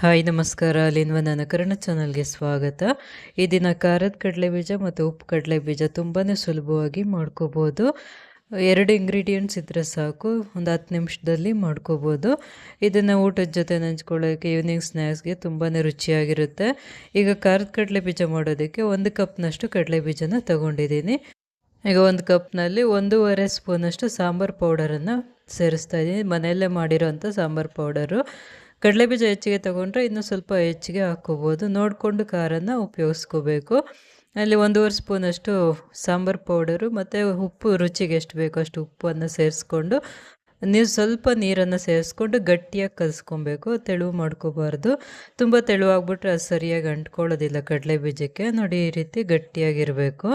Hi, ನಮಸ್ಕಾರ. ಅಲ್ಲಿನ್ವ ನನ್ನ ಚಾನಲ್ಗೆ ಸ್ವಾಗತ. ಈ ದಿನ ಖಾರದ ಕಡಲೆ ಬೀಜ ಮತ್ತು ಉಪ್ಪು ಕಡಲೆ ಬೀಜ ತುಂಬಾ ಸುಲಭವಾಗಿ ಮಾಡ್ಕೋಬೋದು. ಎರಡು ಇಂಗ್ರೀಡಿಯೆಂಟ್ಸ್ ಇದ್ದರೆ ಸಾಕು. ಒಂದು ಹತ್ತು ನಿಮಿಷದಲ್ಲಿ ಮಾಡ್ಕೋಬೋದು. ಇದನ್ನು ಊಟದ ಜೊತೆ ನೆಂಚ್ಕೊಳ್ಳೋಕ್ಕೆ ಈವ್ನಿಂಗ್ ಸ್ನ್ಯಾಕ್ಸ್ಗೆ ತುಂಬಾ ರುಚಿಯಾಗಿರುತ್ತೆ. ಈಗ ಖಾರದ ಕಡಲೆ ಬೀಜ ಮಾಡೋದಕ್ಕೆ ಒಂದು ಕಪ್ನಷ್ಟು ಕಡಲೆ ಬೀಜನ ತಗೊಂಡಿದ್ದೀನಿ. ಈಗ ಒಂದು ಕಪ್ನಲ್ಲಿ ಒಂದೂವರೆ ಸ್ಪೂನಷ್ಟು ಸಾಂಬಾರು ಪೌಡರನ್ನು ಸೇರಿಸ್ತಾ ಇದ್ದೀನಿ. ಮನೆಯಲ್ಲೇ ಮಾಡಿರೋವಂಥ ಸಾಂಬಾರು ಪೌಡರು. ಕಡಲೆಬೀಜ ಹೆಚ್ಚಿಗೆ ತೊಗೊಂಡ್ರೆ ಇನ್ನೂ ಸ್ವಲ್ಪ ಹೆಚ್ಚಿಗೆ ಹಾಕ್ಕೋಬೋದು ನೋಡಿಕೊಂಡು ಖಾರನ ಉಪಯೋಗಿಸ್ಕೋಬೇಕು. ಅಲ್ಲಿ ಒಂದೂವರೆ ಸ್ಪೂನಷ್ಟು ಸಾಂಬಾರು ಪೌಡರು ಮತ್ತು ಉಪ್ಪು ರುಚಿಗೆ ಎಷ್ಟು ಬೇಕೋ ಅಷ್ಟು ಉಪ್ಪನ್ನು ಸೇರಿಸ್ಕೊಂಡು ನೀವು ಸ್ವಲ್ಪ ನೀರನ್ನು ಸೇರಿಸ್ಕೊಂಡು ಗಟ್ಟಿಯಾಗಿ ಕಲಿಸ್ಕೊಬೇಕು, ತೆಳುವು ಮಾಡ್ಕೋಬಾರ್ದು. ತುಂಬ ತೆಳುವಾಗ್ಬಿಟ್ರೆ ಅದು ಸರಿಯಾಗಿ ಅಂಟ್ಕೊಳ್ಳೋದಿಲ್ಲ. ಕಡಲೆ ಬೀಜಕ್ಕೆ ನೋಡಿ ಈ ರೀತಿ ಗಟ್ಟಿಯಾಗಿರಬೇಕು.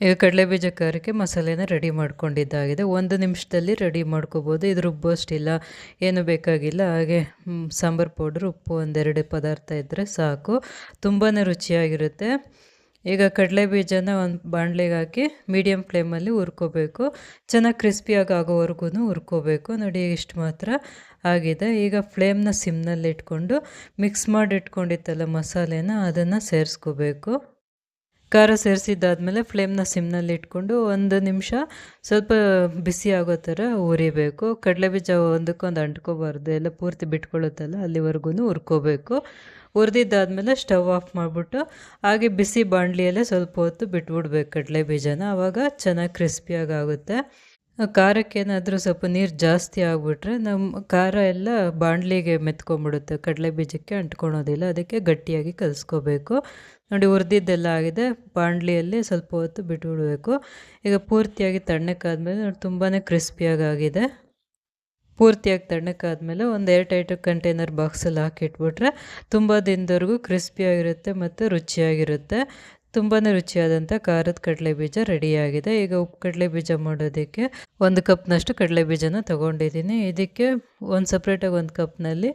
ಈಗ ಕಡಲೆಬೀಜ ಖಾರಕ್ಕೆ ಮಸಾಲೆನ ರೆಡಿ ಮಾಡ್ಕೊಂಡಿದ್ದಾಗಿದೆ. ಒಂದು ನಿಮಿಷದಲ್ಲಿ ರೆಡಿ ಮಾಡ್ಕೋಬೋದು. ಇದು ರುಬ್ಬೋಷ್ಟಿಲ್ಲ, ಏನು ಬೇಕಾಗಿಲ್ಲ. ಹಾಗೆ ಸಾಂಬಾರು ಪೌಡ್ರ್, ಉಪ್ಪು, ಒಂದೆರಡು ಪದಾರ್ಥ ಇದ್ದರೆ ಸಾಕು. ತುಂಬಾ ರುಚಿಯಾಗಿರುತ್ತೆ. ಈಗ ಕಡಲೆ ಬೀಜನ ಒಂದು ಬಾಣಲೆಗೆ ಹಾಕಿ ಮೀಡಿಯಮ್ ಫ್ಲೇಮಲ್ಲಿ ಹುರ್ಕೋಬೇಕು. ಚೆನ್ನಾಗಿ ಕ್ರಿಸ್ಪಿಯಾಗಿ ಆಗೋವರೆಗೂ ಹುರ್ಕೋಬೇಕು. ನೋಡಿ, ಇಷ್ಟು ಮಾತ್ರ ಆಗಿದೆ. ಈಗ ಫ್ಲೇಮ್ನ ಸಿಮ್ನಲ್ಲಿ ಇಟ್ಕೊಂಡು ಮಿಕ್ಸ್ ಮಾಡಿ ಇಟ್ಕೊಂಡಿತ್ತಲ್ಲ ಮಸಾಲೆನ, ಅದನ್ನು ಸೇರಿಸ್ಕೋಬೇಕು. ಖಾರ ಸೇರಿಸಿದ್ದಾದಮೇಲೆ ಫ್ಲೇಮ್ನ ಸಿಮ್ನಲ್ಲಿ ಇಟ್ಕೊಂಡು ಒಂದು ನಿಮಿಷ ಸ್ವಲ್ಪ ಬಿಸಿ ಆಗೋ ಥರ ಹುರಿಬೇಕು. ಕಡಲೆ ಬೀಜ ಒಂದಕ್ಕೊಂದು ಅಂಟ್ಕೋಬಾರ್ದು. ಎಲ್ಲ ಪೂರ್ತಿ ಬಿಟ್ಕೊಳ್ಳುತ್ತಲ್ಲ ಅಲ್ಲಿವರೆಗೂ ಹುರ್ಕೋಬೇಕು. ಹುರಿದಿದ್ದಾದಮೇಲೆ ಸ್ಟವ್ ಆಫ್ ಮಾಡಿಬಿಟ್ಟು ಹಾಗೆ ಬಿಸಿ ಬಾಣಲಿಯಲ್ಲೇ ಸ್ವಲ್ಪ ಹೊತ್ತು ಬಿಟ್ಬಿಡ್ಬೇಕು ಕಡಲೆ ಬೀಜನ ಆವಾಗ ಚೆನ್ನಾಗಿ ಕ್ರಿಸ್ಪಿಯಾಗಿ ಆಗುತ್ತೆ ಖಾರಕ್ಕೇನಾದರೂ ಸ್ವಲ್ಪ ನೀರು ಜಾಸ್ತಿ ಆಗಿಬಿಟ್ರೆ ನಮ್ಮ ಖಾರ ಎಲ್ಲ ಬಾಣಲಿಗೆ ಮೆತ್ಕೊಂಡ್ಬಿಡುತ್ತೆ. ಕಡಲೆ ಬೀಜಕ್ಕೆ ಅಂಟ್ಕೊಳೋದಿಲ್ಲ, ಅದಕ್ಕೆ ಗಟ್ಟಿಯಾಗಿ ಕಲಿಸ್ಕೋಬೇಕು. ನೋಡಿ ಹುರಿದಿದ್ದೆಲ್ಲ ಆಗಿದೆ, ಬಾಣಲಿಯಲ್ಲಿ ಸ್ವಲ್ಪ ಹೊತ್ತು ಬಿಟ್ಬಿಡಬೇಕು. ಈಗ ಪೂರ್ತಿಯಾಗಿ ತಣ್ಣಕ್ಕಾದ್ಮೇಲೆ ನೋಡಿ ತುಂಬಾ ಕ್ರಿಸ್ಪಿಯಾಗಿ ಆಗಿದೆ ಪೂರ್ತಿಯಾಗಿ ತಣ್ಣಕ್ಕಾದಮೇಲೆ ಒಂದು ಏರ್ ಟೈಟ್ ಕಂಟೈನರ್ ಬಾಕ್ಸಲ್ಲಿ ಹಾಕಿಟ್ಬಿಟ್ರೆ ತುಂಬ ದಿನದವರೆಗೂ ಕ್ರಿಸ್ಪಿಯಾಗಿರುತ್ತೆ ಮತ್ತು ರುಚಿಯಾಗಿರುತ್ತೆ. ತುಂಬಾ ರುಚಿಯಾದಂಥ ಖಾರದ ಕಡಲೆ ಬೀಜ ರೆಡಿಯಾಗಿದೆ ಈಗ ಉಪ್ಪು ಕಡಲೆ ಬೀಜ ಮಾಡೋದಕ್ಕೆ ಒಂದು ಕಪ್ನಷ್ಟು ಕಡಲೆ ಬೀಜನ ತೊಗೊಂಡಿದ್ದೀನಿ. ಇದಕ್ಕೆ ಒಂದು ಸಪ್ರೇಟಾಗಿ ಒಂದು ಕಪ್ನಲ್ಲಿ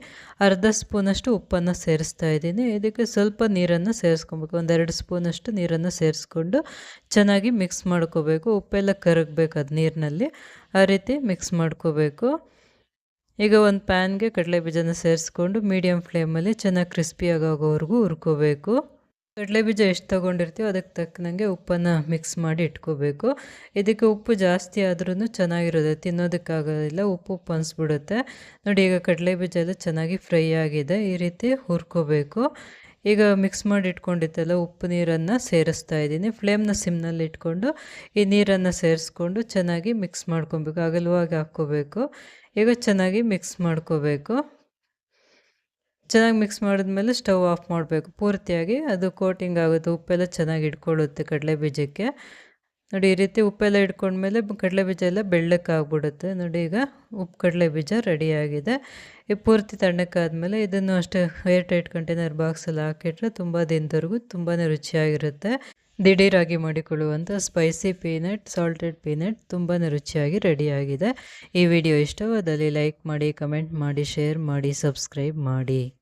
ಅರ್ಧ ಸ್ಪೂನಷ್ಟು ಉಪ್ಪನ್ನು ಸೇರಿಸ್ತಾ ಇದ್ದೀನಿ. ಇದಕ್ಕೆ ಸ್ವಲ್ಪ ನೀರನ್ನು ಸೇರಿಸ್ಕೊಬೇಕು. ಒಂದೆರಡು ಸ್ಪೂನಷ್ಟು ನೀರನ್ನು ಸೇರಿಸ್ಕೊಂಡು ಚೆನ್ನಾಗಿ ಮಿಕ್ಸ್ ಮಾಡ್ಕೋಬೇಕು. ಉಪ್ಪೆಲ್ಲ ಕರಗಬೇಕು ಅದು ನೀರಿನಲ್ಲಿ. ಆ ರೀತಿ ಮಿಕ್ಸ್ ಮಾಡ್ಕೋಬೇಕು. ಈಗ ಒಂದು ಪ್ಯಾನ್ಗೆ ಕಡಲೆ ಬೀಜನ ಸೇರಿಸ್ಕೊಂಡು ಮೀಡಿಯಮ್ ಫ್ಲೇಮಲ್ಲಿ ಚೆನ್ನಾಗಿ ಕ್ರಿಸ್ಪಿಯಾಗೋವರೆಗೂ ಹುರ್ಕೋಬೇಕು. ಕಡಲೆ ಬೀಜ ಎಷ್ಟು ತೊಗೊಂಡಿರ್ತೀವೋ ಅದಕ್ಕೆ ತಕ್ಕನಂಗೆ ಉಪ್ಪನ್ನು ಮಿಕ್ಸ್ ಮಾಡಿ ಇಟ್ಕೋಬೇಕು. ಇದಕ್ಕೆ ಉಪ್ಪು ಜಾಸ್ತಿ ಆದ್ರೂ ಚೆನ್ನಾಗಿರುತ್ತೆ, ತಿನ್ನೋದಕ್ಕಾಗೋದಿಲ್ಲ, ಉಪ್ಪು ಉಪ್ಪು ಅನಿಸ್ಬಿಡುತ್ತೆ. ನೋಡಿ, ಈಗ ಕಡಲೆ ಬೀಜ ಎಲ್ಲ ಚೆನ್ನಾಗಿ ಫ್ರೈ ಆಗಿದೆ, ಈ ರೀತಿ ಹುರ್ಕೋಬೇಕು. ಈಗ ಮಿಕ್ಸ್ ಮಾಡಿ ಇಟ್ಕೊಂಡಿದ್ದೆಲ್ಲ ಉಪ್ಪು ನೀರನ್ನು ಸೇರಿಸ್ತಾ ಇದ್ದೀನಿ. ಫ್ಲೇಮ್ನ ಸಿಮ್ನಲ್ಲಿ ಇಟ್ಕೊಂಡು ಈ ನೀರನ್ನು ಸೇರಿಸ್ಕೊಂಡು ಚೆನ್ನಾಗಿ ಮಿಕ್ಸ್ ಮಾಡ್ಕೊಬೇಕು, ಅಗಲವಾಗಿ ಹಾಕ್ಕೋಬೇಕು. ಈಗ ಚೆನ್ನಾಗಿ ಮಿಕ್ಸ್ ಮಾಡ್ಕೋಬೇಕು. ಚೆನ್ನಾಗಿ ಮಿಕ್ಸ್ ಮಾಡಿದ್ಮೇಲೆ ಸ್ಟವ್ ಆಫ್ ಮಾಡಬೇಕು. ಪೂರ್ತಿಯಾಗಿ ಅದು ಕೋಟಿಂಗ್ ಆಗುತ್ತೆ, ಉಪ್ಪೆಲ್ಲ ಚೆನ್ನಾಗಿ ಇಟ್ಕೊಳ್ಳುತ್ತೆ ಕಡಲೆ ಬೀಜಕ್ಕೆ. ನೋಡಿ, ಈ ರೀತಿ ಉಪ್ಪೆಲ್ಲ ಇಟ್ಕೊಂಡ್ಮೇಲೆ ಕಡಲೆ ಬೀಜ ಎಲ್ಲ ಬೆಳ್ಳಕ್ಕಾಗ್ಬಿಡುತ್ತೆ. ನೋಡಿ, ಈಗ ಉಪ್ಪು ಕಡಲೆ ಬೀಜ ರೆಡಿಯಾಗಿದೆ. ಈ ಪೂರ್ತಿ ತಣ್ಣಕ್ಕಾದ್ಮೇಲೆ ಇದನ್ನು ಅಷ್ಟೇ ಏರ್ ಟೈಟ್ ಕಂಟೈನರ್ ಬಾಕ್ಸಲ್ಲಿ ಹಾಕಿಟ್ರೆ ತುಂಬ ದಿನದವರೆಗೂ ತುಂಬಾ ರುಚಿಯಾಗಿರುತ್ತೆ. ದಿಢೀರಾಗಿ ಮಾಡಿಕೊಳ್ಳುವಂಥ ಸ್ಪೈಸಿ ಪೀನಟ್ ಸಾಲ್ಟೆಡ್ ಪೀನಟ್ ತುಂಬಾ ರುಚಿಯಾಗಿ ರೆಡಿಯಾಗಿದೆ. ಈ ವಿಡಿಯೋ ಇಷ್ಟವಾದಲ್ಲಿ ಲೈಕ್ ಮಾಡಿ ಕಮೆಂಟ್ ಮಾಡಿ ಶೇರ್ ಮಾಡಿ ಸಬ್ಸ್ಕ್ರೈಬ್ ಮಾಡಿ.